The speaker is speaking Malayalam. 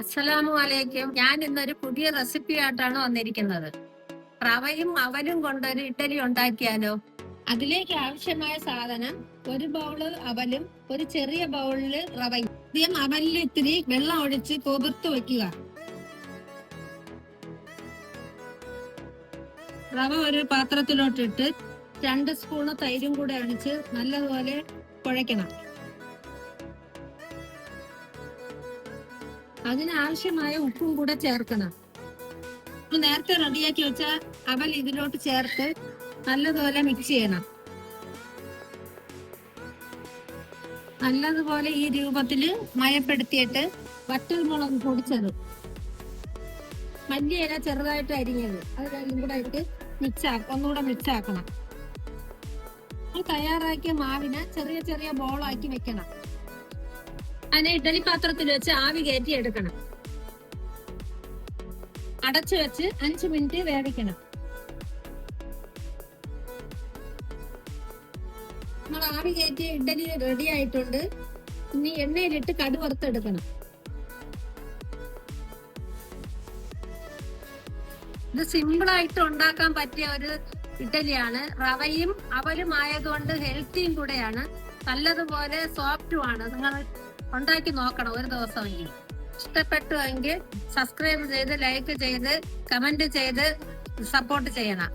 അസ്സലാമു അലൈക്കും ഞാൻ ഇന്നൊരു പുതിയ റെസിപ്പി ആയിട്ടാണ് വന്നിരിക്കുന്നത്. റവയും അവലും കൊണ്ടൊരു ഇഡ്ഡലി ഉണ്ടാക്കിയാലോ? അതിലേക്ക് ആവശ്യമായ സാധനം ഒരു ബൗൾ അവലും ഒരു ചെറിയ ബൗളിൽ റവയും. ആദ്യം അവലിൽ ഇത്തിരി വെള്ളം ഒഴിച്ച് കുതിർത്ത് വെക്കുക. റവ ഒരു പാത്രത്തിലോട്ടിട്ട് രണ്ട് സ്പൂണ് തൈരും കൂടെ അണിച്ച് നല്ലതുപോലെ കുഴയ്ക്കണം. അതിനാവശ്യമായ ഉപ്പും കൂടെ ചേർക്കണം. നേരത്തെ റെഡിയാക്കി വെച്ച അവൽ ഇതിലോട്ട് ചേർത്ത് നല്ലതുപോലെ മിക്സ് ചെയ്യണം. നല്ലതുപോലെ ഈ രൂപത്തിൽ മയപ്പെടുത്തിയിട്ട് വറ്റൽമുളക് പൊടിച്ചത്. മല്ലിയില ചെറുതായിട്ട് അരിഞ്ഞത്. അത് രണ്ടും കൂടെ ഇട്ട് മിക്സ് ആക്കും ഒന്നുകൂടെ മിക്സ് ആക്കണം. തയ്യാറാക്കിയ മാവിനെ ചെറിയ ചെറിയ ബോളാക്കി വെക്കണം. അതിനെ ഇഡലി പാത്രത്തിൽ വെച്ച് ആവി കയറ്റി എടുക്കണം. അടച്ചു വെച്ച് അഞ്ച് മിനിറ്റ് വേവിക്കണം. നമ്മൾ ആവി കയറ്റിയ ഇഡലി റെഡി ആയിട്ടുണ്ട്. ഇനി എണ്ണയിലിട്ട് കടു വറുത്തെടുക്കണം. ഇത് സിമ്പിൾ ആയിട്ട് ഉണ്ടാക്കാൻ പറ്റിയ ഒരു ഇഡലിയാണ് റവയും അവലും ആയതുകൊണ്ട് ഹെൽത്തിയും കൂടെയാണ്. നല്ലതുപോലെ സോഫ്റ്റുമാണ് നിങ്ങൾ ഉണ്ടാക്കി നോക്കണം ഒരു ദിവസമെങ്കിലും. ഇഷ്ടപ്പെട്ടുവെങ്കിൽ സബ്സ്ക്രൈബ് ചെയ്ത് ലൈക്ക് ചെയ്ത് കമന്റ് ചെയ്ത് സപ്പോർട്ട് ചെയ്യണം.